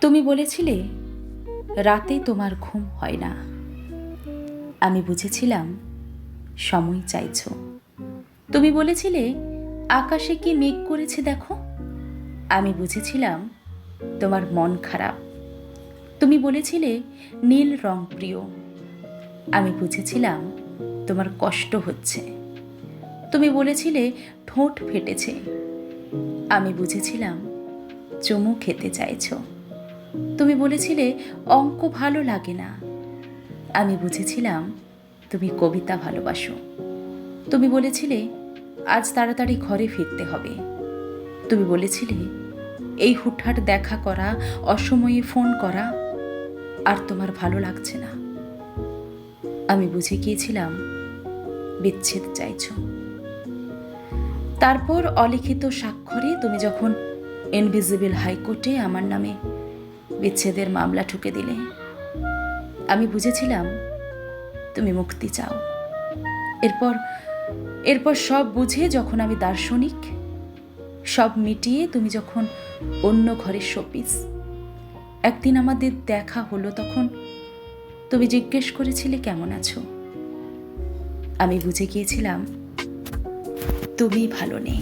তুমি বলেছিলে, রাতে তোমার ঘুম হয় না। আমি বুঝেছিলাম, সময় চাইছ। তুমি বলেছিলে, আকাশে কি মেঘ করেছে দেখো? আমি বুঝেছিলাম, তোমার মন খারাপ। তুমি বলেছিলে, নীল রং প্রিয়। আমি বুঝেছিলাম, তোমার কষ্ট হচ্ছে। তুমি বলেছিলে, ঠোঁট ফেটেছে। আমি বুঝেছিলাম, চুমু খেতে চাইছো। তুমি বলেছিলে, অঙ্ক ভালো লাগে না। আমি বুঝেছিলাম, তুমি কবিতা ভালোবাসো। তুমি বলেছিলে, আজ তাড়াতাড়ি ঘরে ফিরতে হবে। তুমি বলেছিলে, এই হুটহাট দেখা করা, অসময়ে ফোন করা, আর তোমার ভালো লাগছে না। আমি বুঝে গিয়েছিলাম, বিচ্ছেদ চাইছ। তারপর অলিখিত স্বাক্ষরে তুমি যখন ইনভিজিবল হাইকোর্টে আমার নামে বিচ্ছেদের মামলা ঠুকে দিলে। আমি বুঝেছিলাম, তুমি মুক্তি চাও। এরপর এরপর সব বুঝে যখন আমি দার্শনিক, সব মিটিয়ে তুমি যখন অন্য ঘরের শোপিস, একদিন আমাদের দেখা হলো তখন তুমি জিজ্ঞেস করেছিলে, কেমন আছো? আমি বুঝে গিয়েছিলাম, তুমি ভালো নেই।